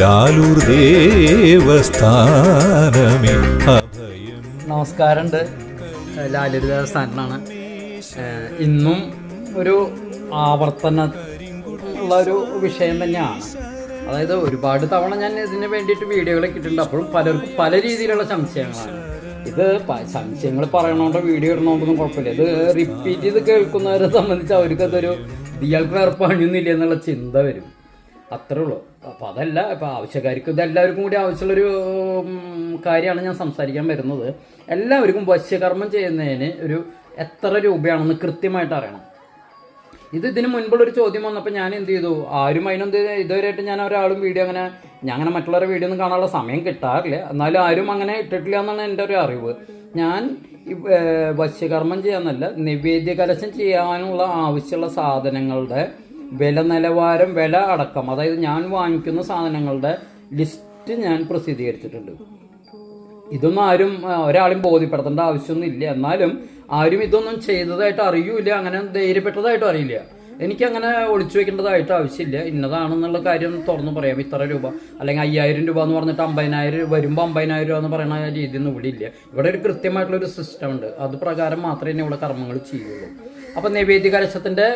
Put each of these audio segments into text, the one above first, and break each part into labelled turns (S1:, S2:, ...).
S1: ലാലൂർ ദേവസ്ഥാനമേ.
S2: നമസ്കാരമുണ്ട്. ലാലൂർ ദേവസ്ഥാനാണ് ഇന്നും ഒരു ആവർത്തന ഉള്ള ഒരു വിഷയം തന്നെയാണ്. അതായത് ഒരുപാട് തവണ ഞാൻ ഇതിന് വേണ്ടിയിട്ട് വീഡിയോകളൊക്കെ ഇട്ടിട്ടുണ്ട്. അപ്പോഴും പലർക്കും പല രീതിയിലുള്ള സംശയങ്ങളാണ്. ഇത് സംശയങ്ങൾ പറയണോണ്ടോ വീഡിയോ ഇടണോണ്ടൊന്നും കുഴപ്പമില്ല. ഇത് റിപ്പീറ്റ് ചെയ്ത് കേൾക്കുന്നവരെ സംബന്ധിച്ച് അവർക്കതൊരു ഇയാൾക്ക് വേറെ പണിയൊന്നുമില്ല എന്നുള്ള ചിന്ത വരും. അത്രേ ഉള്ളൂ. അപ്പം അതല്ല ഇപ്പം ആവശ്യക്കാർക്ക് ഇത് എല്ലാവർക്കും കൂടി ആവശ്യമുള്ളൊരു കാര്യമാണ് ഞാൻ സംസാരിക്കാൻ വരുന്നത്. എല്ലാവർക്കും വശ്യകർമ്മം ചെയ്യുന്നതിന് ഒരു എത്ര രൂപയാണെന്ന് കൃത്യമായിട്ട് അറിയണം. ഇത് ഇതിന് മുൻപുള്ളൊരു ചോദ്യം വന്നപ്പോൾ ഞാൻ എന്ത് ചെയ്തു? ആരും അതിനൊന്നും ഇതുവരെയായിട്ട് ഞാൻ ഒരാളും വീഡിയോ അങ്ങനെ ഞാൻ അങ്ങനെ മറ്റുള്ളവരുടെ വീഡിയോ ഒന്നും കാണാനുള്ള സമയം കിട്ടാറില്ല. എന്നാലും ആരും അങ്ങനെ ഇട്ടിട്ടില്ല എന്നാണ് എന്റെ ഒരു അറിവ്. ഞാൻ വശ്യകർമ്മം ചെയ്യാന്നല്ല നിവേദ്യ കലശം ചെയ്യാനുള്ള ആവശ്യമുള്ള സാധനങ്ങളുടെ വില നിലവാരം വില അടക്കം. അതായത് ഞാൻ വാങ്ങിക്കുന്ന സാധനങ്ങളുടെ ലിസ്റ്റ് ഞാൻ പ്രസിദ്ധീകരിച്ചിട്ടുണ്ട്. ഇതൊന്നും ആരും ഒരാളും ബോധ്യപ്പെടുത്തേണ്ട ആവശ്യമൊന്നുമില്ല. എന്നാലും ആരും ഇതൊന്നും ചെയ്തതായിട്ട് അറിയൂല അങ്ങനെ ധൈര്യപ്പെട്ടതായിട്ടും അറിയില്ല. എനിക്കങ്ങനെ ഒളിച്ചു വെക്കേണ്ടതായിട്ട് ആവശ്യമില്ല. ഇന്നതാണെന്നുള്ള കാര്യം തുറന്നു പറയാം. ഇത്ര രൂപ അല്ലെങ്കിൽ അയ്യായിരം രൂപ എന്ന് പറഞ്ഞിട്ട് അമ്പതിനായിരം വരുമ്പോൾ അമ്പതിനായിരം രൂപ എന്ന് പറയുന്ന രീതിയൊന്നും ഇവിടെ ഇല്ല. ഇവിടെ ഒരു കൃത്യമായിട്ടുള്ള ഒരു സിസ്റ്റം ഉണ്ട്. അത് പ്രകാരം മാത്രമേ ഇവിടെ കർമ്മങ്ങൾ ചെയ്യുള്ളൂ. അപ്പം നൈവേദ്യ കലശത്തിന്റെ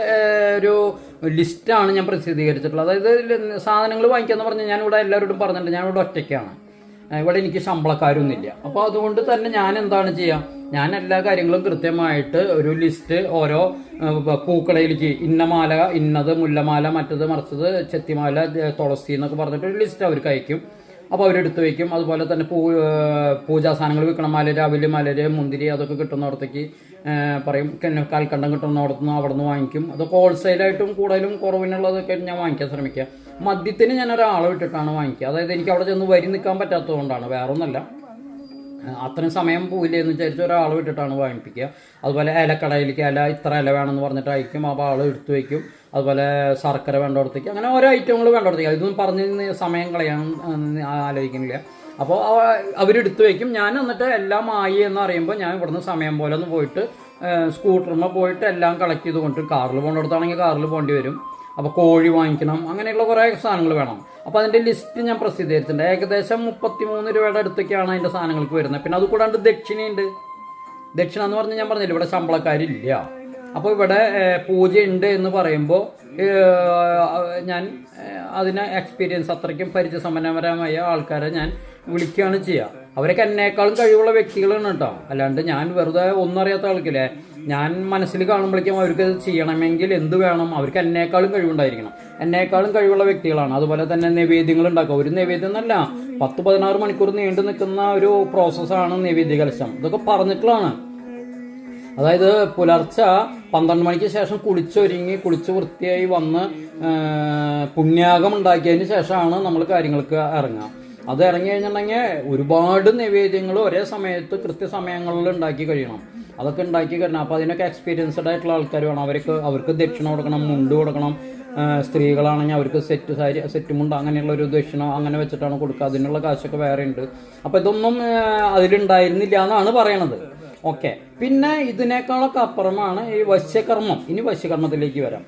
S2: ഒരു ലിസ്റ്റാണ് ഞാൻ പ്രസിദ്ധീകരിച്ചിട്ടുള്ളത്. അതായത് സാധനങ്ങൾ വാങ്ങിക്കാന്ന് പറഞ്ഞാൽ ഞാനിവിടെ എല്ലാവരോടും പറഞ്ഞിട്ടുണ്ട്. ഞാനിവിടെ ഒറ്റയ്ക്കാണ്. ഇവിടെ എനിക്ക് ശമ്പളക്കാരൊന്നുമില്ല. അപ്പോൾ അതുകൊണ്ട് തന്നെ ഞാൻ എന്താണ് ചെയ്യുക ഞാൻ എല്ലാ കാര്യങ്ങളും കൃത്യമായിട്ട് ഒരു ലിസ്റ്റ് ഓരോ ആ, പ- പൂക്കളയിലേക്ക് ഇന്ന മാല ഇന്നത് മുല്ലമാല മറ്റത് മറിച്ചത് ചെത്തിമാല തുളസി എന്നൊക്കെ പറഞ്ഞിട്ട് ഒരു ലിസ്റ്റ് അവർക്ക് അയക്കും അപ്പോൾ അവരെടുത്ത് വയ്ക്കും അതുപോലെ തന്നെ പൂ പൂജാ സാധനങ്ങൾ വിൽക്കണം. മലര് അവൽ മലര് മുന്തിരി അതൊക്കെ കിട്ടുന്നിടത്തേക്ക് പറയും. കാൽക്കണ്ടം കിട്ടുന്നിടത്തുനിന്ന് അവിടെ നിന്ന് വാങ്ങിക്കും. അതൊക്കെ ഹോൾസെയിലായിട്ടും കൂടുതലും കുറവിനുള്ളതൊക്കെ ഞാൻ വാങ്ങിക്കാൻ ശ്രമിക്കുക. മദ്യത്തിന് ഞാൻ ഒരാളെ വിട്ടിട്ടാണ് വാങ്ങിക്കുക. അതായത് എനിക്ക് അവിടെ ചെന്ന് വരി നിൽക്കാൻ പറ്റാത്തതുകൊണ്ടാണ്. ആ, അത്രയും സമയം പോയില്ല എന്ന് വിചാരിച്ച് ഒരാൾ വിട്ടിട്ടാണ് വാങ്ങിപ്പിക്കുക. അതുപോലെ ഇലക്കടയിലേക്ക് ഇല ഇത്ര ഇല വേണമെന്ന് പറഞ്ഞിട്ട് അയക്കും അപ്പോൾ ആൾ എടുത്തു വയ്ക്കും അതുപോലെ ശർക്കര വേണ്ടോടത്തേക്ക് അങ്ങനെ ഓരോ ഐറ്റങ്ങൾ വേണ്ടോടത്തേക്ക് ഇതൊന്നും പറഞ്ഞ് സമയം കളയാൻ ആലോചിക്കുന്നില്ല. അപ്പോൾ അവരെടുത്തു വയ്ക്കും ഞാൻ എന്നിട്ട് എല്ലാം ആയി എന്ന് അറിയുമ്പോൾ ഞാൻ ഇവിടുന്ന് സമയം പോലെ ഒന്ന് പോയിട്ട് സ്കൂട്ടറിന് പോയിട്ട് എല്ലാം കളക്ട് ചെയ്ത് കൊണ്ടിട്ട് കാറിൽ പോകേണ്ടടുത്താണെങ്കിൽ കാറിൽ പോകേണ്ടി വരും. അപ്പോൾ കോഴി വാങ്ങിക്കണം അങ്ങനെയുള്ള കുറേ സാധനങ്ങൾ വേണം. അപ്പോൾ അതിന്റെ ലിസ്റ്റ് ഞാൻ പ്രസിദ്ധീകരിച്ചിട്ടുണ്ട് ഏകദേശം മുപ്പത്തി മൂന്ന് രൂപയുടെ അടുത്തൊക്കെയാണ് അതിന്റെ സാധനങ്ങൾക്ക് വരുന്നത്. പിന്നെ അത് കൂടാണ്ട് ദക്ഷിണയുണ്ട്. ദക്ഷിണ എന്ന് പറഞ്ഞാൽ ഞാൻ പറഞ്ഞില്ല ഇവിടെ ശമ്പളക്കാരില്ല. അപ്പോൾ ഇവിടെ പൂജ പൂജയുണ്ട് എന്ന് പറയുമ്പോൾ ഞാൻ അതിനെ എക്സ്പീരിയൻസ് അത്രയ്ക്കും പരിചയസമ്പന്നപരമായ ആൾക്കാരെ ഞാൻ വിളിക്കുകയാണ് ചെയ്യുക അവരൊക്കെ എന്നേക്കാളും കഴിവുള്ള വ്യക്തികളാണ് കേട്ടോ. അല്ലാണ്ട് ഞാൻ വെറുതെ ഒന്നും അറിയാത്ത ആൾക്കില്ലേ. ഞാൻ മനസ്സിൽ കാണുമ്പോഴേക്കും അവർക്ക് അത് ചെയ്യണമെങ്കിൽ എന്ത് വേണം? അവർക്ക് എന്നേക്കാളും കഴിവുണ്ടായിരിക്കണം. എന്നേക്കാളും കഴിവുള്ള വ്യക്തികളാണ്. അതുപോലെ തന്നെ നിവേദ്യങ്ങൾ ഉണ്ടാക്കുക. ഒരു നിവേദ്യം എന്നല്ല പത്ത് പതിനാറ് മണിക്കൂർ നീണ്ടു നിൽക്കുന്ന ഒരു പ്രോസസ്സാണ് നിവേദ്യ കലശം. ഇതൊക്കെ പറഞ്ഞിട്ടുള്ളതാണ്. അതായത് പുലർച്ചെ പന്ത്രണ്ട് മണിക്ക് ശേഷം കുളിച്ചൊരുങ്ങി കുളിച്ച് വൃത്തിയായി വന്ന് പുണ്യാകം ഉണ്ടാക്കിയതിന് ശേഷമാണ് നമ്മൾ കാര്യങ്ങൾക്ക് ഇറങ്ങുക. അത് ഇറങ്ങി കഴിഞ്ഞിട്ടുണ്ടെങ്കിൽ ഒരുപാട് നിവേദ്യങ്ങൾ ഒരേ സമയത്ത് കൃത്യസമയങ്ങളിൽ ഉണ്ടാക്കി കഴിയണം. അതൊക്കെ ഉണ്ടാക്കി കഴിഞ്ഞാൽ അപ്പോൾ അതിനൊക്കെ എക്സ്പീരിയൻസ്ഡ് ആയിട്ടുള്ള ആൾക്കാർ വേണം അവർക്ക് അവർക്ക് ദക്ഷിണ കൊടുക്കണം മുണ്ട് കൊടുക്കണം സ്ത്രീകളാണെങ്കിൽ അവർക്ക് സെറ്റ് സാരി സെറ്റ് മുണ്ട് അങ്ങനെയുള്ള ഒരു ദക്ഷിണ അങ്ങനെ വെച്ചിട്ടാണ് കൊടുക്കുക. അതിനുള്ള കാശൊക്കെ വേറെ ഉണ്ട്. അപ്പോൾ ഇതൊന്നും അതിലുണ്ടായിരുന്നില്ല എന്നാണ് പറയണത്. ഓക്കെ. പിന്നെ ഇതിനേക്കാളൊക്കെ അപ്പുറമാണ് ഈ വശ്യകർമ്മം. ഇനി വശ്യകർമ്മത്തിലേക്ക് വരാം.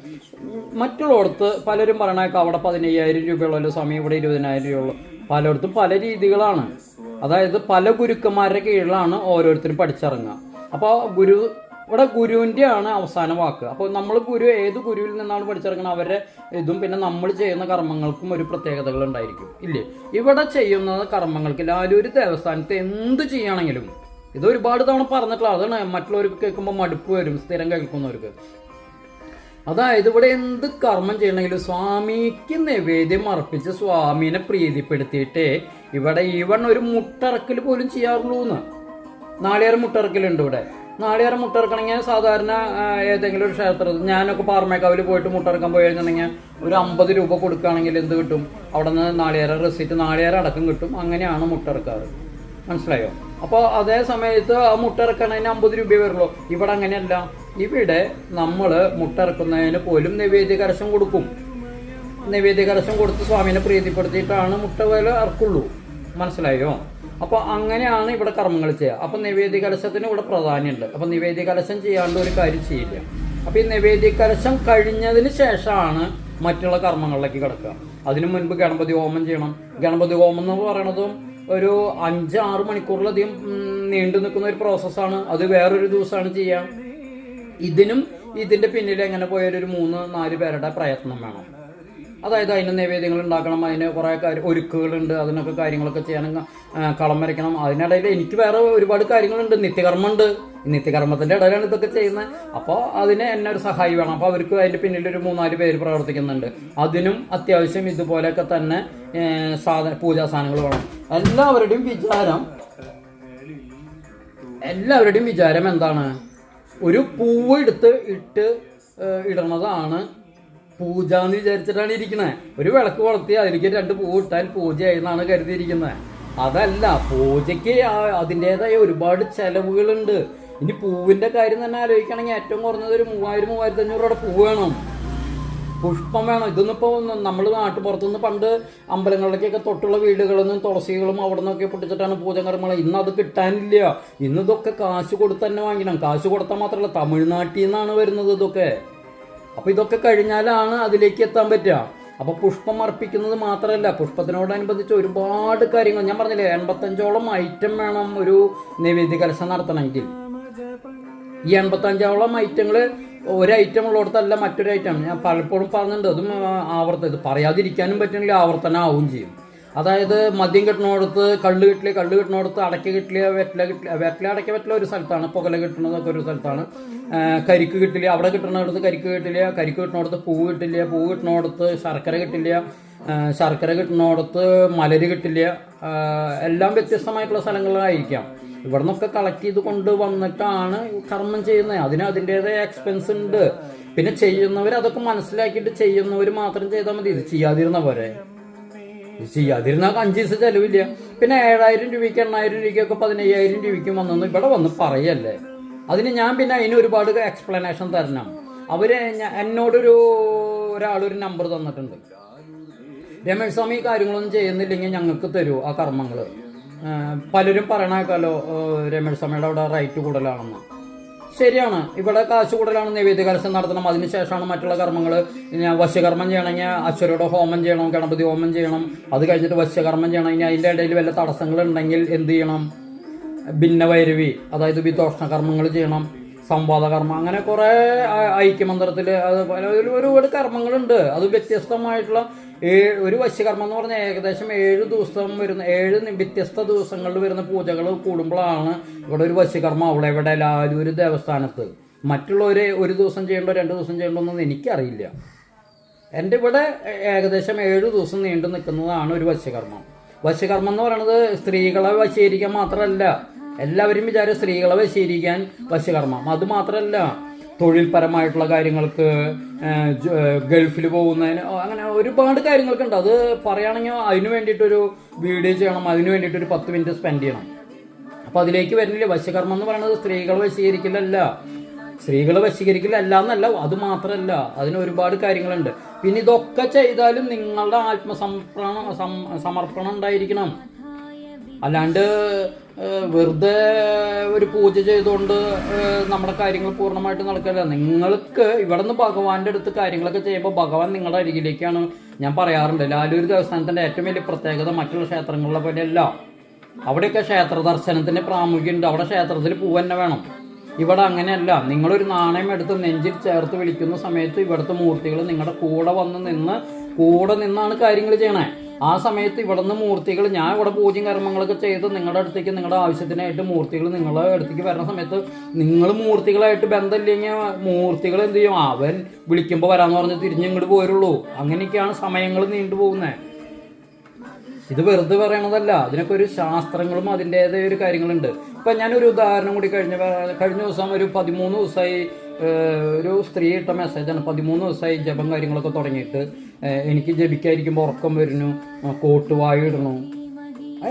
S2: മറ്റുള്ളടത്ത് പലരും പറയണേക്കാം അവിടെ പതിനയ്യായിരം രൂപയുള്ള സമയം ഇവിടെ ഇരുപതിനായിരം രൂപയുള്ള. പലയിടത്തും പല രീതികളാണ്. അതായത് പല ഗുരുക്കന്മാരുടെ കീഴിലാണ് ഓരോരുത്തരും പഠിച്ചിറങ്ങുക. അപ്പോൾ ഗുരു ഇവിടെ ഗുരുവിന്റെ ആണ് അവസാന വാക്ക്. അപ്പോൾ നമ്മൾ ഗുരു ഏത് ഗുരുവിൽ നിന്നാണ് പഠിച്ചിറങ്ങുന്നത് അവരുടെ ഇതും പിന്നെ നമ്മൾ ചെയ്യുന്ന കർമ്മങ്ങൾക്കും ഒരു പ്രത്യേകതകൾ ഉണ്ടായിരിക്കും. ഇല്ലേ? ഇവിടെ ചെയ്യുന്ന കർമ്മങ്ങൾക്ക് ലാലൂര് ദേവസ്ഥാനത്ത് എന്ത് ചെയ്യണമെങ്കിലും ഇത് ഒരുപാട് തവണ പറഞ്ഞിട്ടുള്ള അതാണ്. മറ്റുള്ളവർക്ക് കേൾക്കുമ്പോൾ മടുപ്പ് വരും സ്ഥിരം കേൾക്കുന്നവർക്ക്. അതായത് ഇവിടെ എന്ത് കർമ്മം ചെയ്യണമെങ്കിലും സ്വാമിക്ക് നിവേദ്യം അർപ്പിച്ച് സ്വാമിനെ പ്രീതിപ്പെടുത്തിയിട്ട് ഇവിടെ ഈവൺ ഒരു മുട്ടറക്കൽ പോലും ചെയ്യാറുള്ളൂ എന്ന് നാളികേരം മുട്ടിറക്കലുണ്ട് ഇവിടെ. നാളികേരം മുട്ടിറക്കണമെങ്കിൽ സാധാരണ ഏതെങ്കിലും ഒരു ക്ഷേത്രത്തിൽ ഞാനൊക്കെ പാറമേക്കാവിൽ പോയിട്ട് മുട്ടിറക്കാൻ പോയി കഴിഞ്ഞിട്ടുണ്ടെങ്കിൽ ഒരു അമ്പത് രൂപ കൊടുക്കുകയാണെങ്കിൽ എന്ത് കിട്ടും? അവിടെ നിന്ന് നാളികേരം റെസിറ്റ് നാളികേരം അടക്കം കിട്ടും. അങ്ങനെയാണ് മുട്ടിറക്കാറ്. മനസ്സിലായോ? അപ്പോൾ അതേ സമയത്ത് ആ മുട്ടിറക്കണതിന് അമ്പത് രൂപയെ വരുള്ളൂ. ഇവിടെ അങ്ങനെയല്ല. ഇവിടെ നമ്മൾ മുട്ടിറക്കുന്നതിന് പോലും നിവേദ്യ കരശം കൊടുക്കും. നിവേദ്യ കരശം കൊടുത്ത് സ്വാമിനെ പ്രീതിപ്പെടുത്തിയിട്ടാണ് മുട്ട വില ഇറക്കുള്ളൂ മനസ്സിലായോ? അപ്പോൾ അങ്ങനെയാണ് ഇവിടെ കർമ്മങ്ങൾ ചെയ്യുക. അപ്പോൾ നിവേദ്യ കലശത്തിന് ഇവിടെ പ്രാധാന്യമുണ്ട്. അപ്പോൾ നിവേദ്യ കലശം ചെയ്യാണ്ട് ഒരു കാര്യം ചെയ്യില്ല. അപ്പോൾ ഈ നിവേദ്യ കലശം കഴിഞ്ഞതിന് ശേഷമാണ് മറ്റുള്ള കർമ്മങ്ങളിലേക്ക് കിടക്കുക. അതിനു മുൻപ് ഗണപതി ഹോമം ചെയ്യണം. ഗണപതി ഹോമം എന്ന് പറയണതും ഒരു അഞ്ച് ആറ് മണിക്കൂറിലധികം നീണ്ടു നിൽക്കുന്ന ഒരു പ്രോസസ്സാണ് അത് വേറൊരു ദിവസമാണ് ചെയ്യാം ഇതിനും ഇതിന്റെ പിന്നിൽ എങ്ങനെ പോയാലും ഒരു മൂന്ന് നാല് പേരുടെ പ്രയത്നം വേണം. അതായത് അതിന് നിവേദ്യങ്ങൾ ഉണ്ടാക്കണം അതിന് കുറേ ഒരുക്കുകളുണ്ട് അതിനൊക്കെ കാര്യങ്ങളൊക്കെ ചെയ്യാനും ആ, കളം വരയ്ക്കണം. അതിനിടയിൽ എനിക്ക് വേറെ ഒരുപാട് കാര്യങ്ങളുണ്ട്. നിത്യകർമ്മമുണ്ട്. നിത്യകർമ്മത്തിന്റെ ഇടയിലാണ് ഇതൊക്കെ ചെയ്യുന്നത്. അപ്പോൾ അതിന് എന്നെ ഒരു സഹായി വേണം. അപ്പോൾ അവർക്ക് അതിന്റെ പിന്നിൽ ഒരു മൂന്നാൽ പേര് പ്രവർത്തിക്കുന്നുണ്ട്. അതിനും അത്യാവശ്യം ഇതുപോലെയൊക്കെ തന്നെ സാധന പൂജാ സാധനങ്ങൾ വേണം. എല്ലാവരുടെയും വിചാരം എല്ലാവരുടെയും വിചാരം എന്താണ്? ഒരു പൂവ് എടുത്ത് ഇട്ട് ഇടണതാണ് പൂജ എന്ന് വിചാരിച്ചിട്ടാണ് ഇരിക്കുന്നത് ഒരു വിളക്ക് വളർത്തി അതിലേക്ക് രണ്ട് പൂ ഇട്ടാൽ പൂജയായി എന്നാണ് കരുതിയിരിക്കുന്നത് അതല്ല പൂജയ്ക്ക് അതിന്റെതായ ഒരുപാട് ചെലവുകളുണ്ട്. ഇനി പൂവിന്റെ കാര്യം തന്നെ ആലോചിക്കുകയാണെങ്കിൽ ഏറ്റവും കുറഞ്ഞത് ഒരു മൂവായിരം മൂവായിരത്തി അഞ്ഞൂറ് രൂപയുടെ പൂ വേണം. പുഷ്പം വേണം. ഇതൊന്നും ഇപ്പോൾ നമ്മൾ നാട്ടുപുറത്തുനിന്ന് പണ്ട് അമ്പലങ്ങളിലേക്കൊക്കെ തൊട്ടുള്ള വീടുകളിൽ നിന്നും തുളസികളും അവിടെ നിന്നൊക്കെ പൊട്ടിച്ചിട്ടാണ് പൂജകർമ്മങ്ങൾ ഇന്ന് അത് കിട്ടാനില്ല. ഇന്ന് ഇതൊക്കെ കാശ് കൊടുത്ത് തന്നെ വാങ്ങിക്കണം. കാശ് കൊടുത്താൽ മാത്രമല്ല തമിഴ്നാട്ടിൽ നിന്നാണ് വരുന്നത് ഇതൊക്കെ. അപ്പൊ ഇതൊക്കെ കഴിഞ്ഞാലാണ് അതിലേക്ക് എത്താൻ പറ്റുക. അപ്പൊ പുഷ്പം അർപ്പിക്കുന്നത് മാത്രമല്ല പുഷ്പത്തിനോടനുബന്ധിച്ച് ഒരുപാട് കാര്യങ്ങൾ. ഞാൻ പറഞ്ഞില്ലേ എൺപത്തഞ്ചോളം ഐറ്റം വേണം ഒരു നൈവേദ്യ കലശം നടത്തണമെങ്കിൽ. ഈ എൺപത്തഞ്ചോളം ഐറ്റങ്ങൾ ഒരു ഐറ്റം ഉള്ളിടത്തല്ല മറ്റൊരു ഐറ്റം ഞാൻ പലപ്പോഴും പറഞ്ഞിട്ടുണ്ട് അതും ആവർത്തനം. ഇത് പറയാതിരിക്കാനും പറ്റുന്നില്ല ആവർത്തനം ആവും ചെയ്യും. അതായത് മദ്യം കിട്ടണോടത്ത് കള്ള് കിട്ടില്ല കള്ള് കിട്ടണോടത്ത് അടയ്ക്ക കിട്ടില്ല വെറ്റില കിട്ടില്ല വെറ്റില അടയ്ക്ക വെറ്റില ഒരു സ്ഥലത്താണ് പുകല കിട്ടണതൊക്കെ ഒരു സ്ഥലത്താണ്. കരിക്ക് കിട്ടില്ല അവിടെ കിട്ടുന്നിടത്ത് കരിക്ക് കിട്ടില്ല കരിക്ക് കിട്ടണോടത്ത് പൂവ് കിട്ടില്ല പൂവ് കിട്ടണോടത്ത് ശർക്കര കിട്ടില്ല ശർക്കര കിട്ടുന്നിടത്ത് മലര് കിട്ടില്ല എല്ലാം വ്യത്യസ്തമായിട്ടുള്ള സ്ഥലങ്ങളിലായിരിക്കാം. ഇവിടെ നിന്നൊക്കെ കളക്ട് ചെയ്ത് കൊണ്ട് വന്നിട്ടാണ് കർമ്മം ചെയ്യുന്നത്. അതിന് അതിന്റെതായ എക്സ്പെൻസ് ഉണ്ട്. പിന്നെ ചെയ്യുന്നവർ അതൊക്കെ മനസ്സിലാക്കിയിട്ട് ചെയ്യുന്നവർ മാത്രം ചെയ്താൽ മതി. ഇത് ചെയ്യാതിരുന്ന ഇത് ചെയ്യാതിരുന്നാൽ അഞ്ച് ദിവസം ചെലവില്ല. പിന്നെ ഏഴായിരം രൂപയ്ക്ക് എണ്ണായിരം രൂപയ്ക്കൊക്കെ പതിനയ്യായിരം രൂപയ്ക്ക് വന്നെന്ന് ഇവിടെ വന്ന് പറയല്ലേ? അതിന് ഞാൻ പിന്നെ അതിന് ഒരുപാട് എക്സ്പ്ലനേഷൻ തരണം. അവർ ഞ- എന്നോടൊരു ഒരാളൊരു നമ്പർ തന്നിട്ടുണ്ട്. രമേശ് സ്വാമി കാര്യങ്ങളൊന്നും ചെയ്യുന്നില്ലെങ്കിൽ ഞങ്ങൾക്ക് തരൂ ആ കർമ്മങ്ങൾ പലരും പറയണേക്കാലോ രമേശ് സ്വാമിയുടെ അവിടെ റൈറ്റ് കൂടുതലാണെന്ന്. ശരിയാണ്. ഇവിടെ കാശ് കൂടുതലാണ് നൈവേദ്യ കലശം നടത്തണം അതിനുശേഷമാണ് മറ്റുള്ള കർമ്മങ്ങൾ വശ്യകർമ്മം ചെയ്യണമെങ്കിൽ അശ്വരയുടെ ഹോമം ചെയ്യണം ഗണപതി ഹോമം ചെയ്യണം. അത് കഴിഞ്ഞിട്ട് വശ്യകർമ്മം ചെയ്യണം. ഇനി അതിന്റെ ഇടയിൽ വല്ല തടസ്സങ്ങൾ ഉണ്ടെങ്കിൽ എന്ത് ചെയ്യണം? ഭിന്നവൈരവി അതായത് വിദോഷണ കർമ്മങ്ങൾ ചെയ്യണം. സംവാദ കർമ്മം അങ്ങനെ കുറെ ഐക്യമന്ത്രത്തിൽ ഒരു ഒരുപാട് കർമ്മങ്ങളുണ്ട്. അത് വ്യത്യസ്തമായിട്ടുള്ള ഒരു വശ്യകർമ്മം എന്ന് പറഞ്ഞാൽ ഏകദേശം ഏഴ് ദിവസം വരുന്ന ഏഴ് വ്യത്യസ്ത ദിവസങ്ങളിൽ വരുന്ന പൂജകൾ കൂടുമ്പോഴാണ് ഇവിടെ ഒരു വശ്യകർമ്മം അവിടെ ഇവിടെ ലാലൂര് ദേവസ്ഥാനത്ത്. മറ്റുള്ളവര് ഒരു ദിവസം ചെയ്യണ്ടോ രണ്ട് ദിവസം ചെയ്യണ്ടോ എന്നൊന്നും എനിക്കറിയില്ല. എന്റെ ഇവിടെ ഏകദേശം ഏഴ് ദിവസം നീണ്ടു നിൽക്കുന്നതാണ് ഒരു വശ്യകർമ്മം. വശ്യകർമ്മം എന്ന് പറയുന്നത് സ്ത്രീകളെ വശീകരിക്കാൻ മാത്രമല്ല എല്ലാവരും വിചാരം സ്ത്രീകളെ വശീകരിക്കാൻ വശ്യകർമ്മം അത് മാത്രമല്ല തൊഴിൽപരമായിട്ടുള്ള കാര്യങ്ങൾക്ക് ഗൾഫിൽ പോകുന്നതിന് അങ്ങനെ ഒരുപാട് കാര്യങ്ങൾക്കുണ്ട്. അത് പറയുകയാണെങ്കിൽ അതിന് വേണ്ടിയിട്ടൊരു വീഡിയോ ചെയ്യണം അതിന് വേണ്ടിയിട്ട് ഒരു പത്ത് മിനിറ്റ് സ്പെൻഡ് ചെയ്യണം. അപ്പോൾ അതിലേക്ക് വരുന്നില്ല. വശകർമ്മം എന്ന് പറയുന്നത് സ്ത്രീകൾ വശീകരിക്കലല്ല. സ്ത്രീകൾ വശീകരിക്കലല്ല എന്നല്ല അത് മാത്രമല്ല. അതിന് ഒരുപാട് കാര്യങ്ങളുണ്ട്. പിന്നെ ഇതൊക്കെ ചെയ്താലും നിങ്ങളുടെ ആത്മസമർപ്പണം സമർപ്പണം ഉണ്ടായിരിക്കണം. അല്ലാണ്ട് വെറുതെ ഒരു പൂജ ചെയ്തുകൊണ്ട് നമ്മുടെ കാര്യങ്ങൾ പൂർണമായിട്ട് നടക്കില്ല. നിങ്ങൾക്ക് ഇവിടെ നിന്ന് ഭഗവാന്റെ അടുത്ത് കാര്യങ്ങളൊക്കെ ചെയ്യുമ്പോൾ ഭഗവാൻ നിങ്ങളുടെ അരികിലേക്കാണ് ഞാൻ പറയാറുണ്ട്. ലാലൂർ ദേവസ്ഥാനത്തിന്റെ ഏറ്റവും വലിയ പ്രത്യേകത മറ്റുള്ള ക്ഷേത്രങ്ങളിലെ പോലെയല്ല. അവിടെയൊക്കെ ക്ഷേത്ര ദർശനത്തിന് പ്രാമുഖ്യമുണ്ട്. അവിടെ ക്ഷേത്രത്തിൽ പൂവ് വേണം. ഇവിടെ അങ്ങനെയല്ല. നിങ്ങളൊരു നാണയം എടുത്ത് നെഞ്ചിൽ ചേർത്ത് വിളിക്കുന്ന സമയത്ത് ഇവിടുത്തെ മൂർത്തികൾ നിങ്ങളുടെ കൂടെ വന്ന് നിന്ന് കൂടെ നിന്നാണ് കാര്യങ്ങൾ ചെയ്യണേ. ആ സമയത്ത് ഇവിടുന്ന് മൂർത്തികൾ ഞാൻ ഇവിടെ പൂജ്യം കർമ്മങ്ങളൊക്കെ ചെയ്ത് നിങ്ങളുടെ അടുത്തേക്ക് നിങ്ങളുടെ ആവശ്യത്തിനായിട്ട് മൂർത്തികൾ നിങ്ങളുടെ അടുത്തേക്ക് വരുന്ന സമയത്ത് നിങ്ങൾ മൂർത്തികളായിട്ട് ബന്ധമില്ലെങ്കിൽ മൂർത്തികൾ എന്ത് ചെയ്യും? അവൻ വിളിക്കുമ്പോൾ വരാന്ന് പറഞ്ഞ് തിരിഞ്ഞ് ഇങ്ങോട്ട് പോരുള്ളൂ. അങ്ങനെയൊക്കെയാണ് സമയങ്ങൾ നീണ്ടു പോകുന്നത് ഇത് വെറുതെ പറയണതല്ല. അതിനൊക്കെ ഒരു ശാസ്ത്രങ്ങളും അതിന്റെതായ ഒരു കാര്യങ്ങളുണ്ട്. ഇപ്പൊ ഞാനൊരു ഉദാഹരണം കൂടി കഴിഞ്ഞ കഴിഞ്ഞ ദിവസം ഒരു പതിമൂന്ന് ദിവസമായി ഒരു സ്ത്രീ ഇട്ട മെസ്സേജാണ് പതിമൂന്ന് ദിവസമായി ജപം കാര്യങ്ങളൊക്കെ തുടങ്ങിയിട്ട്. എനിക്ക് ജപിക്കാതിരിക്കുമ്പോൾ ഉറക്കം വരുന്നു കോട്ട് വായിടണു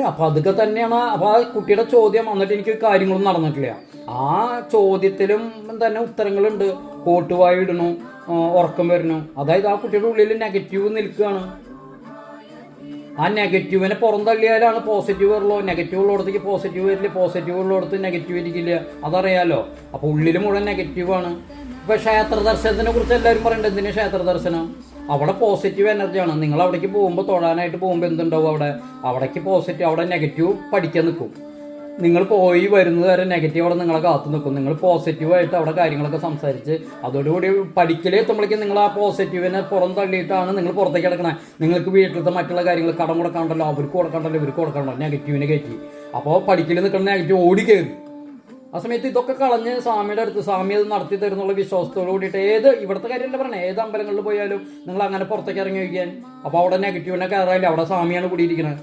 S2: അപ്പൊ അതൊക്കെ തന്നെയാണ് അപ്പൊ ആ കുട്ടിയുടെ ചോദ്യം. വന്നിട്ട് എനിക്ക് കാര്യങ്ങളൊന്നും നടന്നിട്ടില്ല. ആ ചോദ്യത്തിലും തന്നെ ഉത്തരങ്ങളുണ്ട്. കോട്ട് വായിടണു ഉറക്കം വരുന്നു. അതായത് ആ കുട്ടിയുടെ ഉള്ളിൽ നെഗറ്റീവ് നിൽക്കുകയാണ്. ആ നെഗറ്റീവിനെ പുറന്തള്ളിയാലാണ് പോസിറ്റീവ് വരുള്ളൂ നെഗറ്റീവ് ഉള്ളിടത്തേക്ക് പോസിറ്റീവ് വരില്ല? പോസിറ്റീവ് ഉള്ളിടത്ത് നെഗറ്റീവ് ഇരിക്കില്ല? അതറിയാലോ. അപ്പൊ ഉള്ളിൽ മുഴുവൻ നെഗറ്റീവാണ് ഇപ്പൊ ക്ഷേത്ര ദർശനത്തിനെ കുറിച്ച് എല്ലാവരും പറയണ്ട? എന്തിനാ ക്ഷേത്ര ദർശനം? അവിടെ പോസിറ്റീവ് എനർജിയാണ് നിങ്ങൾ അവിടേക്ക് പോകുമ്പോൾ തൊഴാനായിട്ട് പോകുമ്പോൾ എന്തുണ്ടാവും അവിടെ? അവിടേക്ക് പോസിറ്റീവ് അവിടെ നെഗറ്റീവ് പഠിക്കാൻ നിൽക്കും. നിങ്ങൾ പോയി വരുന്നത് വരെ നെഗറ്റീവ് അവിടെ നിങ്ങളെ കാത്തു നിൽക്കും. നിങ്ങൾ പോസിറ്റീവായിട്ട് അവിടെ കാര്യങ്ങളൊക്കെ സംസാരിച്ച് അതോടുകൂടി പഠിക്കലേ എത്തുമ്പോഴേക്കും നിങ്ങൾ ആ പോസിറ്റീവിനെ പുറം തള്ളിയിട്ടാണ് നിങ്ങൾ പുറത്തേക്ക് കിടക്കണേ. നിങ്ങൾക്ക് വീട്ടിലത്തെ മറ്റുള്ള കാര്യങ്ങൾ കടം കൊടുക്കാണ്ടല്ലോ അവർക്ക് കൊടുക്കണ്ടല്ലോ ഇവർക്ക് കൊടുക്കണ്ടല്ലോ നെഗറ്റീവിനെ കയറ്റി. അപ്പോൾ പഠിക്കൽ നിൽക്കുന്ന നെഗറ്റീവ് ഓടി കയറി. ആ സമയത്ത് ഇതൊക്കെ കളഞ്ഞ് സ്വാമിയുടെ അടുത്ത് സ്വാമി അത് നടത്തി തരുന്നുള്ള വിശ്വാസത്തോട് കൂടിയിട്ട് ഏത് ഇവിടുത്തെ കാര്യമല്ല പറഞ്ഞത് ഏത് അമ്പലങ്ങളിൽ പോയാലും നിങ്ങൾ അങ്ങനെ പുറത്തേക്ക് ഇറങ്ങി വയ്ക്കാൻ. അപ്പോൾ അവിടെ നെഗറ്റീവിനെ കയറാനില്ല. അവിടെ സ്വാമിയാണ് കൂടിയിരിക്കുന്നത്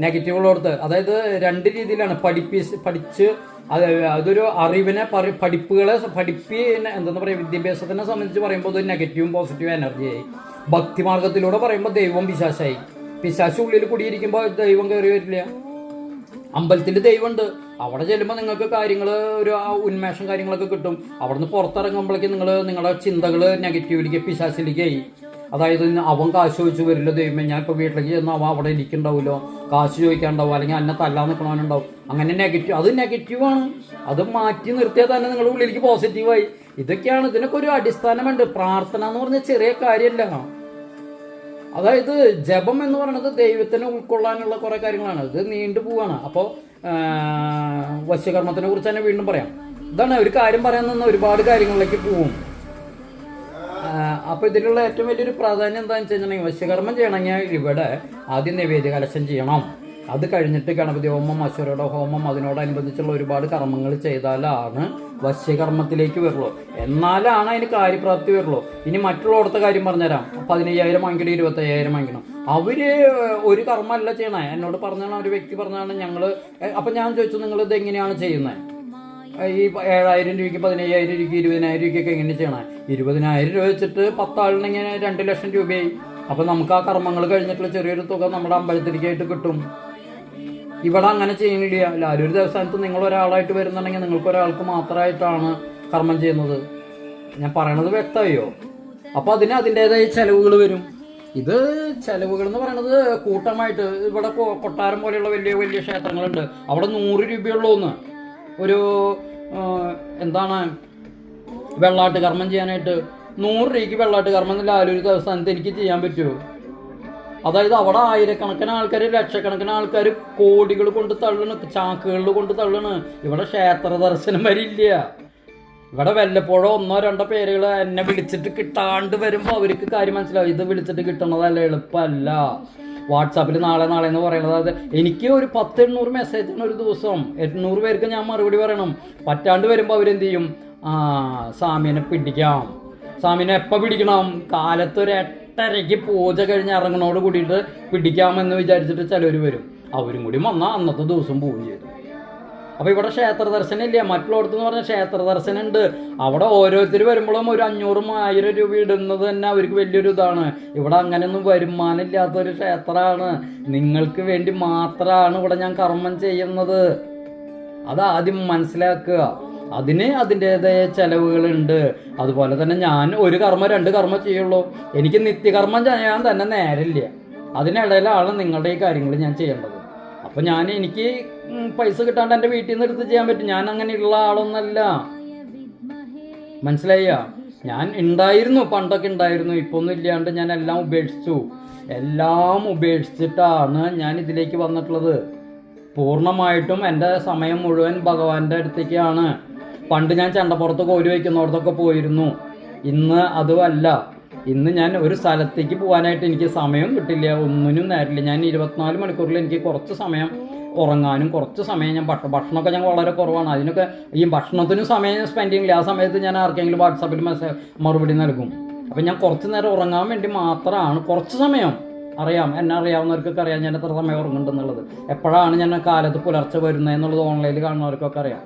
S2: നെഗറ്റീവുള്ളടത്ത് അതായത് രണ്ട് രീതിയിലാണ്. പഠിപ്പിച്ച് പഠിച്ച് അത് അതൊരു അറിവിനെ പറി പഠിപ്പുകളെ പഠിപ്പി എന്താ പറയുക വിദ്യാഭ്യാസത്തിനെ സംബന്ധിച്ച് പറയുമ്പോൾ അത് നെഗറ്റീവും പോസിറ്റീവും എനർജിയായി ഭക്തിമാർഗത്തിലൂടെ പറയുമ്പോൾ ദൈവം പിശാശായി. പിശാശ് ഉള്ളിൽ കുടിയിരിക്കുമ്പോൾ ദൈവം കയറി വരില്ല. അമ്പലത്തിൽ ദൈവമുണ്ട്. അവിടെ ചെല്ലുമ്പോൾ നിങ്ങൾക്ക് കാര്യങ്ങൾ ഒരു ഉന്മേഷം കാര്യങ്ങളൊക്കെ കിട്ടും. അവിടെ നിന്ന് പുറത്തിറങ്ങുമ്പോഴേക്കും നിങ്ങൾ നിങ്ങളുടെ ചിന്തകൾ നെഗറ്റീവിലേക്ക് പിശാസിലേക്കായി അതായത് അവൻ കാശ് ചോദിച്ചു വരില്ല ദൈവമേ ഞാൻ ഇപ്പോൾ വീട്ടിലേക്ക് ചെന്ന് അവൻ അവിടെ ഇരിക്കണ്ടാവുമല്ലോ കാശ് ചോദിക്കാണ്ടാവും അല്ലെങ്കിൽ എന്നെ തല്ലാൻ നിൽക്കണവനുണ്ടാവും അങ്ങനെ നെഗറ്റീവ് അത് നെഗറ്റീവാണ് അത് മാറ്റി നിർത്തിയാൽ തന്നെ നിങ്ങളുടെ ഉള്ളിലേക്ക് പോസിറ്റീവായി ഇതൊക്കെയാണ് ഇതിനൊക്കെ ഒരു അടിസ്ഥാനമുണ്ട്. പ്രാർത്ഥന എന്ന് പറഞ്ഞ ചെറിയ കാര്യമല്ല അതായത് ജപം എന്ന് പറയുന്നത് ദൈവത്തിനെ ഉൾക്കൊള്ളാനുള്ള കുറേ കാര്യങ്ങളാണ്. ഇത് നീണ്ടു പോവാണ് അപ്പോൾ വശ്യകർമ്മത്തിനെ കുറിച്ച് തന്നെ വീണ്ടും പറയാം. ഇതാണ് ഒരു കാര്യം പറയാൻ നിന്ന് ഒരുപാട് കാര്യങ്ങളിലേക്ക് പോവും. അപ്പോൾ ഇതിലുള്ള ഏറ്റവും വലിയൊരു പ്രാധാന്യം എന്താണെന്ന് വെച്ച് കഴിഞ്ഞിട്ടുണ്ടെങ്കിൽ വശ്യകർമ്മം ചെയ്യണമെങ്കിൽ ഇവിടെ ആദ്യം നിവേദ്യ കലശം ചെയ്യണം. അത് കഴിഞ്ഞിട്ട് ഗണപതി ഹോമം അശ്വരോട ഹോമം അതിനോടനുബന്ധിച്ചുള്ള ഒരുപാട് കർമ്മങ്ങൾ ചെയ്താലാണ് വശ്യകർമ്മത്തിലേക്ക് വരുള്ളൂ. എന്നാലാണ് അതിന് കാര്യപ്രാപ്തി വരുള്ളൂ. ഇനി മറ്റുള്ളവിടുത്തെ കാര്യം പറഞ്ഞുതരാം. പതിനയ്യായിരം വാങ്ങിക്കണം ഇരുപത്തയ്യായിരം വാങ്ങിക്കണം. അവർ ഒരു കർമ്മമല്ല ചെയ്യണേ. എന്നോട് പറഞ്ഞാണ് ഒരു വ്യക്തി പറഞ്ഞാണ് ഞങ്ങൾ അപ്പൊ ഞാൻ ചോദിച്ചു നിങ്ങൾ ഇത് എങ്ങനെയാണ് ചെയ്യുന്നത് ഈ ഏഴായിരം രൂപയ്ക്ക് പതിനയ്യായിരം രൂപയ്ക്ക് ഇരുപതിനായിരം രൂപയ്ക്കൊക്കെ എങ്ങനെ ചെയ്യണം? ഇരുപതിനായിരം രൂപ വെച്ചിട്ട് പത്താളിനെങ്ങനെ രണ്ട് ലക്ഷം രൂപയായി. അപ്പൊ നമുക്ക് ആ കർമ്മങ്ങൾ കഴിഞ്ഞിട്ടുള്ള ചെറിയൊരു തുക നമ്മുടെ അമ്പലത്തിലേക്കായിട്ട് കിട്ടും. ഇവിടെ അങ്ങനെ ചെയ്യണില്ല. ഒരു ദേവസ്ഥാനത്ത് നിങ്ങൾ ഒരാളായിട്ട് വരുന്നുണ്ടെങ്കിൽ നിങ്ങൾക്ക് ഒരാൾക്ക് മാത്രമായിട്ടാണ് കർമ്മം ചെയ്യുന്നത്. ഞാൻ പറയണത് വ്യക്തമായോ? അപ്പൊ അതിന് അതിന്റെതായ ചെലവുകൾ വരും. ഇത് ചെലവുകൾ എന്ന് പറയുന്നത് കൂട്ടമായിട്ട് ഇവിടെ കൊട്ടാരം പോലെയുള്ള വലിയ വലിയ ക്ഷേത്രങ്ങളുണ്ട്. അവിടെ നൂറ് രൂപയുള്ളൂന്ന് ഒരു എന്താണ്? വെള്ളാട്ട് കർമ്മം ചെയ്യാനായിട്ട്. നൂറ് രൂപയ്ക്ക് വെള്ളാട്ട് കർമ്മം ലാലൂർ ദേവസ്ഥാനത്ത് എനിക്ക് ചെയ്യാൻ പറ്റുമോ? അതായത് അവിടെ ആയിരക്കണക്കിന് ആൾക്കാർ ലക്ഷക്കണക്കിന് ആൾക്കാർ കോടികൾ കൊണ്ട് തള്ളണ് ചാക്കുകളിൽ കൊണ്ട് തള്ളണ്. ഇവിടെ ക്ഷേത്ര ദർശനം വരില്ല ഇവിടെ വല്ലപ്പോഴോ ഒന്നോ രണ്ടോ പേരുകൾ എന്നെ വിളിച്ചിട്ട് കിട്ടാണ്ട് വരുമ്പോൾ അവർക്ക് കാര്യം മനസ്സിലാവും. ഇത് വിളിച്ചിട്ട് കിട്ടണതല്ല എളുപ്പമല്ല. വാട്സാപ്പിൽ നാളെ നാളെ എന്ന് പറയുന്നത് അത് എനിക്ക് ഒരു പത്ത് എണ്ണൂറ് മെസ്സേജാണ് ഒരു ദിവസം. എണ്ണൂറ് പേർക്ക് ഞാൻ മറുപടി പറയണം. പറ്റാണ്ട് വരുമ്പോൾ അവരെന്ത് ചെയ്യും? ആ സാമിനെ പിടിക്കാം. സ്വാമിനെ എപ്പോൾ പിടിക്കണം? കാലത്ത് ഒരു എട്ടരയ്ക്ക് പൂജ കഴിഞ്ഞ് ഇറങ്ങണോട് കൂടിയിട്ട് പിടിക്കാമെന്ന് വിചാരിച്ചിട്ട് ചിലർ വരും. അവരും കൂടി വന്നാൽ അന്നത്തെ ദിവസം പോവുകയും ചെയ്തു. അപ്പോൾ ഇവിടെ ക്ഷേത്ര ദർശനം ഇല്ല? മറ്റുള്ളടത്ത് എന്ന് പറഞ്ഞാൽ ക്ഷേത്ര ദർശനം ഉണ്ട്. അവിടെ ഓരോരുത്തർ വരുമ്പോഴും ഒരു അഞ്ഞൂറും ആയിരം രൂപ ഇടുന്നത് തന്നെ അവർക്ക് വലിയൊരു ഇതാണ്. ഇവിടെ അങ്ങനെയൊന്നും വരുമാനം ഇല്ലാത്തൊരു ക്ഷേത്രമാണ്. നിങ്ങൾക്ക് വേണ്ടി മാത്രമാണ് ഇവിടെ ഞാൻ കർമ്മം ചെയ്യുന്നത്. അതാദ്യം മനസ്സിലാക്കുക. അതിന് അതിന്റെതായ ചെലവുകളുണ്ട്. അതുപോലെ തന്നെ ഞാൻ ഒരു കർമ്മ രണ്ട് കർമ്മം ചെയ്യുള്ളൂ. എനിക്ക് നിത്യകർമ്മം ചെയ്യാൻ തന്നെ നേരമില്ല. അതിനിടയിലാണ് നിങ്ങളുടെ ഈ കാര്യങ്ങൾ ഞാൻ ചെയ്യേണ്ടത്. അപ്പം ഞാൻ എനിക്ക് പൈസ കിട്ടാണ്ട് എന്റെ വീട്ടിൽ നിന്ന് എടുത്ത് ചെയ്യാൻ പറ്റും. ഞാൻ അങ്ങനെയുള്ള ആളൊന്നല്ല. മനസ്സിലായ? ഞാൻ ഉണ്ടായിരുന്നു പണ്ടൊക്കെ ഉണ്ടായിരുന്നു. ഇപ്പൊ ഒന്നും ഇല്ലാണ്ട് ഞാൻ എല്ലാം ഉപേക്ഷിച്ചു. എല്ലാം ഉപേക്ഷിച്ചിട്ടാണ് ഞാൻ ഇതിലേക്ക് വന്നിട്ടുള്ളത്. പൂർണമായിട്ടും എന്റെ സമയം മുഴുവൻ ഭഗവാന്റെ അടുത്തേക്കാണ്. പണ്ട് ഞാൻ ചണ്ടപ്പുറത്ത് കോരി വയ്ക്കുന്നിടത്തൊക്കെ പോയിരുന്നു. ഇന്ന് അതുമല്ല. ഇന്ന് ഞാൻ ഒരു സ്ഥലത്തേക്ക് പോകാനായിട്ട് എനിക്ക് സമയം കിട്ടില്ല. ഒന്നിനും നേരില്ല. ഞാൻ ഇരുപത്തിനാല് മണിക്കൂറിൽ എനിക്ക് കുറച്ച് സമയം ഉറങ്ങാനും കുറച്ച് സമയം ഞാൻ ഭക്ഷണം ഭക്ഷണമൊക്കെ ഞാൻ വളരെ കുറവാണ്. അതിനൊക്കെ ഈ ഭക്ഷണത്തിനും സമയം സ്പെൻഡ് ചെയ്യുന്നില്ല ആ സമയത്ത് ഞാൻ ആർക്കെങ്കിലും വാട്സാപ്പിൽ മെസ്സേജ് മറുപടി നൽകും. അപ്പം ഞാൻ കുറച്ച് നേരം ഉറങ്ങാൻ വേണ്ടി മാത്രമാണ് കുറച്ച് സമയം അറിയാം. എന്നെ അറിയാവുന്നവർക്കൊക്കെ അറിയാം. ഞാൻ എത്ര സമയം ഉറങ്ങുന്നുണ്ടെന്നുള്ളത്. എപ്പോഴാണ് ഞാൻ കാലത്ത് പുലർച്ചെ വരുന്നത് എന്നുള്ളത് ഓൺലൈനിൽ കാണുന്നവർക്കൊക്കെ അറിയാം.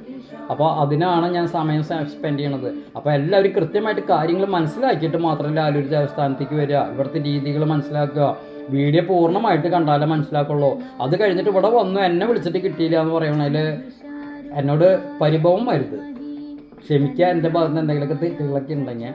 S2: അപ്പോൾ അതിനാണ് ഞാൻ സമയം സ്പെൻഡ് ചെയ്യണത്. അപ്പോൾ എല്ലാവരും കൃത്യമായിട്ട് കാര്യങ്ങൾ മനസ്സിലാക്കിയിട്ട് മാത്രമല്ല ആലൂർ ദേവസ്ഥാനത്തേക്ക് വരിക. ഇവിടുത്തെ രീതികൾ മനസ്സിലാക്കുക. വീഡിയോ പൂർണമായിട്ട് കണ്ടാലേ മനസ്സിലാക്കുള്ളൂ. അത് കഴിഞ്ഞിട്ട് ഇവിടെ വന്നു. എന്നെ വിളിച്ചിട്ട് കിട്ടിയില്ല എന്ന് പറയണതിൽ എന്നോട് പരിഭവം വരുത് ക്ഷമിക്കുക. എന്റെ ഭാഗത്ത് എന്തെങ്കിലുമൊക്കെ തെറ്റുകളൊക്കെ ഉണ്ടെങ്കിൽ.